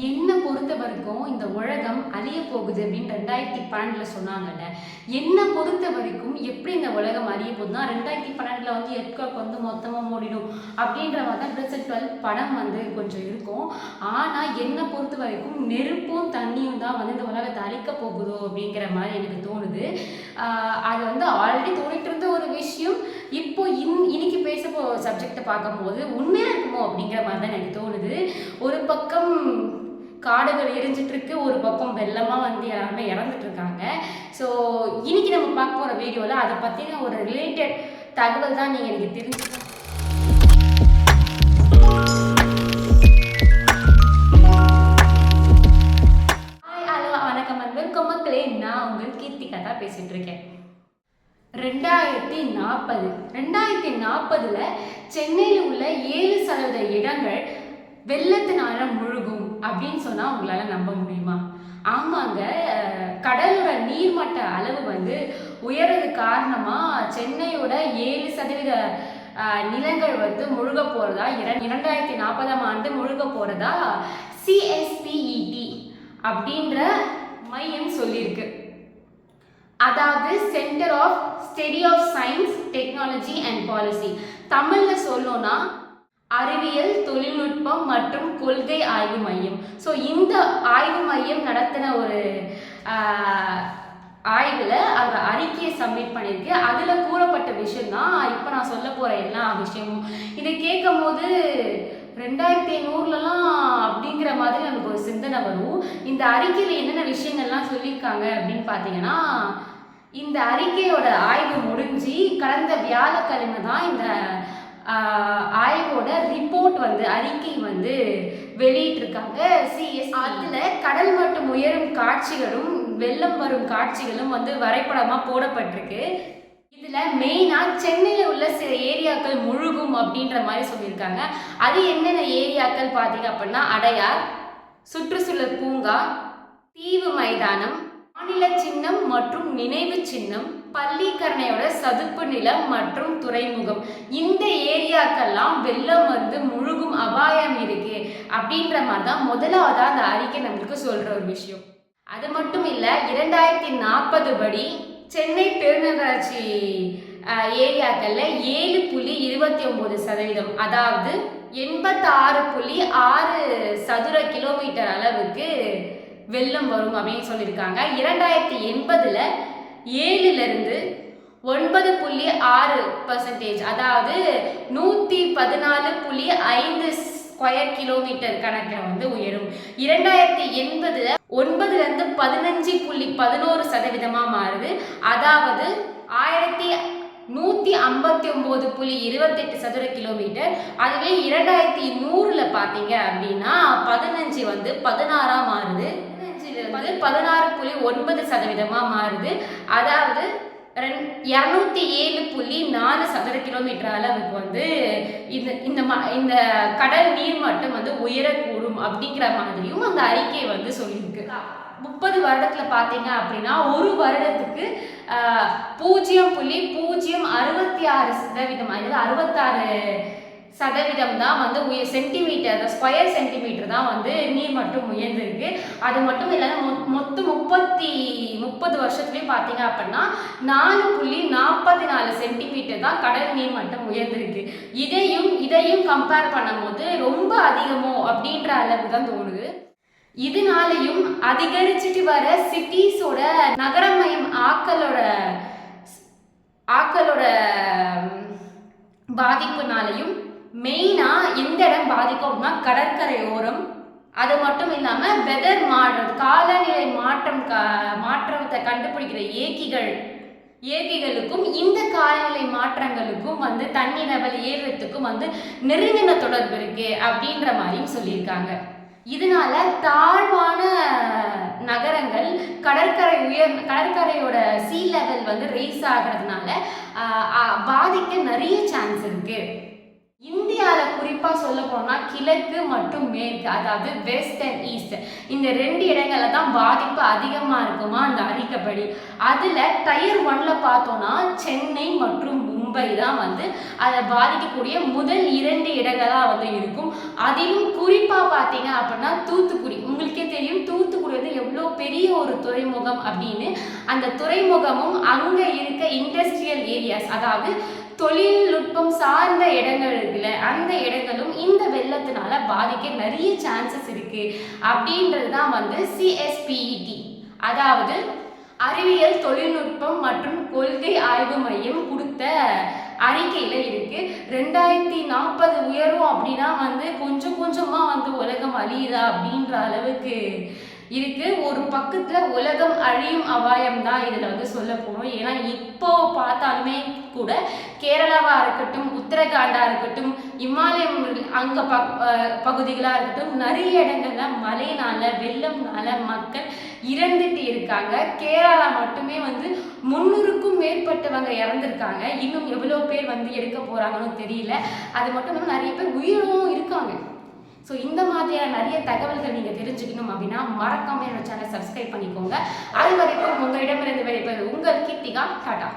என்னை பொறுத்த வரைக்கும் இந்த உலகம் அழிய போகுது அப்படின்னு ரெண்டாயிரத்தி பன்னெண்டில் சொன்னாங்கல்ல. என்னை பொறுத்த வரைக்கும் எப்படி இந்த உலகம் அழிய போகுதுன்னா ரெண்டாயிரத்தி பன்னெண்டில் வந்து எட்காக் வந்து மொத்தமாக மூடிடும் அப்படின்ற மாதிரி தான் ப்ளஸ் டுவெல் படம் வந்து கொஞ்சம் இருக்கும். ஆனால் என்னை பொறுத்த வரைக்கும் நெருப்பும் தண்ணியும் தான் வந்து இந்த உலகத்தை அழிக்க போகுதோ அப்படிங்கிற மாதிரி எனக்கு தோணுது. அது வந்து ஆல்ரெடி தோணிட்டு இருந்த ஒரு விஷயம். இப்போ இன் இன்னைக்கு பேச போ சப்ஜெக்டை பார்க்கும்போது உண்மையாக இருக்குமோ அப்படிங்கிற மாதிரி தான் எனக்கு தோணுது. ஒரு பக்கம் காடுகள் எரிஞ்சிட்டு இருக்கு ஒரு பக்கம் வெள்ளமா வந்து எல்லாருமே இறந்துட்டு இருக்காங்க ஸோ இன்னைக்கு நம்ம பார்க்க போகிற வீடியோவில் அதை பற்றின ஒரு ரிலேட்டட் தகவல் தான் நீங்கள் எனக்கு தெரிஞ்சு ஹாய் வணக்கம் மக்களே. நான் இருக்கேன் ரெண்டாயிரத்தி நாற்பது ரெண்டாயிரத்தி நாற்பதுல சென்னையில் உள்ள ஏழு சதவீத இடங்கள் வெள்ளத்தினால முழுகும் அப்படின்னு சொன்னா உங்களால நம்ப முடியுமா? ஆமாங்க. கடலோட நீர்மட்ட அளவு வந்து உயர்றது காரணமா சென்னையோட ஏழு சதவீத நிலங்கள் வந்து முழுக போறதா இரண்டாயிரத்தி நாற்பதாம் ஆண்டு முழுக போறதா சிஎஸ்பிஇடி அப்படின்ற மையம் சொல்லியிருக்கு. அதாவது centre of study of science technology and policy தமிழில் சொல்லணும்னா அறிவியல் தொழில்நுட்பம் மற்றும் கொள்கை ஆய்வு மையம். ஸோ இந்த ஆய்வு மையம் நடத்தின ஒரு ஆய்வில் அந்த அறிக்கையை சப்மிட் பண்ணியிருக்கு அதில் கூறப்பட்ட விஷயம் தான் இப்போ நான் சொல்ல போகிற எல்லா விஷயமும். இதை கேட்கும் போது ரெண்டாயிரத்தி ஐநூறுலலாம் அப்படிங்கிற மாதிரி நமக்கு ஒரு சிந்தனை வரும். இந்த அறிக்கையில் என்னென்ன விஷயங்கள்லாம் சொல்லியிருக்காங்க அப்படின்னு பார்த்தீங்கன்னா இந்த அறிக்கையோட ஆய்வு முடிஞ்சு கடந்த வியாழக்கிழமை தான் இந்த ஆய்வோட ரிப்போர்ட் வந்து அறிக்கை வந்து வெளியிட்டிருக்காங்க. சிஎஸ் அதில் கடல் மட்டம் உயரும் காட்சிகளும் வெள்ளம் வரும் காட்சிகளும் வந்து வரைபடமாக போடப்பட்டிருக்கு. இதில் மெயினாக சென்னையில் உள்ள சில ஏரியாக்கள் முழுகும் அப்படின்ற மாதிரி சொல்லியிருக்காங்க. அது என்னென்ன ஏரியாக்கள் பார்த்தீங்க அப்படின்னா அடையார் சுற்றுச்சூழல் பூங்கா தீவு மைதானம் மாநில சின்னம் மற்றும் நினைவு சின்னம் பள்ளிக்கரணையோட சதுப்பு நிலம் மற்றும் துறைமுகம். இந்த ஏரியாக்கெல்லாம் வெள்ளம் வந்து முழுகும் அபாயம் இருக்கு அப்படின்ற மாதிரி தான் முதலாவதா அந்த அறிக்கை நம்மளுக்கு சொல்ற ஒரு விஷயம். அது மட்டும் இல்ல இரண்டாயிரத்தி நாற்பது படி சென்னை பெருநகராட்சி ஏரியாக்களில் ஏரியாக்கள்ல ஏழு புள்ளி இருபத்தி ஒன்பது சதவீதம் அதாவது எண்பத்தாறு புள்ளி ஆறு சதுர கிலோமீட்டர் அளவுக்கு வெள்ளம் வரும் அப்படின்னு சொல்லியிருக்காங்க. இரண்டாயிரத்தி எண்பதுல ஏழுல இருந்து ஒன்பது புள்ளி ஆறு பர்சன்டேஜ் அதாவது நூற்றி பதினாலு புள்ளி ஐந்து ஸ்கொயர் கிலோமீட்டர் கணக்கில் வந்து உயரும். இரண்டாயிரத்தி எண்பதுல ஒன்பதுல இருந்து பதினஞ்சு புள்ளி பதினோரு சதவீதமாக மாறுது. அதாவது ஆயிரத்தி நூற்றி ஐம்பத்தி ஒம்பது புள்ளி இருபத்தெட்டு சதுர கிலோமீட்டர் அதுவே இரண்டாயிரத்தி நூறில் பார்த்தீங்க அப்படின்னா பதினஞ்சு வந்து பதினாறா மாறுது. பதினஞ்சுல வந்து பதினாறு ஒன்பது சதவீதமாக மாறுது. அதாவது ரெண் இரநூத்தி ஏழு புள்ளி நாலு சதுர கிலோமீட்டர் அளவுக்கு வந்து இந்த இந்த ம இந்த கடல் நீர் மட்டம் வந்து உயரக்கூடும் அப்படிங்கிற மாதிரியும் அந்த அறிக்கை வந்து சொல்லியிருக்கு. முப்பது வருடத்தில் பார்த்தீங்க அப்படின்னா ஒரு வருடத்துக்கு பூஜ்ஜியம் புள்ளி பூஜ்ஜியம் அறுபத்தி ஆறு சதவீதம் அதாவது அறுபத்தாறு சதவீதம் தான் வந்து உய சென்டிமீட்டர் ஸ்கொயர் சென்டிமீட்டர் தான் வந்து நீர் மட்டும் உயர்ந்திருக்கு. அது மட்டும் இல்லாமல் மொ மொத்தம் முப்பத்தி முப்பது வருஷத்துலேயும் பார்த்தீங்க அப்படின்னா நாலு புள்ளி நாற்பத்தி நாலு சென்டிமீட்டர் தான் கடல் நீர் மட்டம் உயர்ந்திருக்கு. இதையும் இதையும் கம்பேர் பண்ணும்போது ரொம்ப அதிகமோ அப்படின்ற அளவுக்கு தான் தோணுது. இதனாலையும் அதிகரிச்சுட்டு வர சிட்டிஸோட நகரமயம் ஆக்களோட ஆக்களோட பாதிப்புனாலையும் மெயினாக எந்த இடம் பாதிக்கும் அப்படின்னா கடற்கரையோரம். அது மட்டும் இல்லாமல் வெதர் மாற்றம் காலநிலை மாற்றம் க மாற்றத்தை கண்டுபிடிக்கிற ஏக்கிகள். ஏக்கிகளுக்கும் இந்த காலநிலை மாற்றங்களுக்கும் வந்து தண்ணி லெவல் ஏறுறதுக்கும் வந்து நெருங்கின தொடர்பு இருக்கு அப்படின்ற மாதிரியும் சொல்லியிருக்காங்க. இதனால தாழ்வான நகரங்கள் கடற்கரை உயர் கடற்கரையோட சீ லெவல் வந்து ரேஸ் ஆகிறதுனால பாதிக்க நிறைய சான்ஸ் இருக்குது இந்தியாவில் குறிப்பாக சொல்ல போனால் கிழக்கு மற்றும் மேற்கு அதாவது வெஸ்ட் அண்ட் ஈஸ்ட் இந்த ரெண்டு இடங்கள்ல தான் பாதிப்பு அதிகமாக இருக்குமா அந்த அறிக்கைப்படி. அதில் டயர் ஒன்ல பார்த்தோன்னா சென்னை மற்றும் மும்பை தான் வந்து அதை பாதிக்கக்கூடிய முதல் இரண்டு இடங்களாக வந்து இருக்கும். அதிலும் குறிப்பாக பார்த்தீங்க அப்படின்னா தூத்துக்குடி. உங்களுக்கே தெரியும் தூத்துக்குடி வந்து எவ்வளோ பெரிய ஒரு துறைமுகம் அப்படின்னு. அந்த துறைமுகமும் அங்கே இருக்க இண்டஸ்ட்ரியல் ஏரியாஸ் அதாவது தொழில்நுட்பம் சார்ந்த இடங்கள் அந்த இடங்களும் இந்த வெள்ளத்தினால பாதிக்க நிறைய சான்சஸ் இருக்கு. அப்படின்றது தான் வந்து சிஎஸ்பிஇடி அதாவது அறிவியல் தொழில்நுட்பம் மற்றும் கொள்கை ஆய்வு மையம் கொடுத்த அறிக்கையில இருக்கு. ரெண்டாயிரத்தி நாற்பது உயரும் அப்படின்னா வந்து கொஞ்சம் கொஞ்சமா வந்து உலகம் அழியுதா அப்படின்ற அளவுக்கு. இருக்கு. ஒரு பக்கத்துல உலகம் அழியும் அபாயம் தான் இதுல வந்து சொல்ல போறோம். ஏன்னா இப்போ பார்த்தாலுமே கூட கேரளாவா இருக்கட்டும் உத்தரகாண்டா இருக்கட்டும் இமாலயம் அங்க ப பகுதிகளாக இருக்கட்டும் நிறைய இடங்கள்ல மழைனால வெள்ளம்னால மக்கள் இறந்துட்டு இருக்காங்க. கேரளா மட்டுமே வந்து முன்னூறுக்கும் மேற்பட்டவங்க இறந்துருக்காங்க. இன்னும் எவ்வளோ பேர் வந்து எடுக்க போறாங்கன்னு தெரியல. அது மட்டும் இல்லாமல் நிறைய பேர் உயிரும் இருக்காங்க. ஸோ இந்த மாதிரியான நிறைய தகவல்கள் நீங்கள் தெரிஞ்சுக்கணும் அப்படின்னா மறக்காம என்னோட சேனல் சப்ஸ்கிரைப் பண்ணிக்கோங்க. அது வரைக்கும் உங்களிடமிருந்து வெளிப்பது உங்கள் கீர்த்திகா டாடா.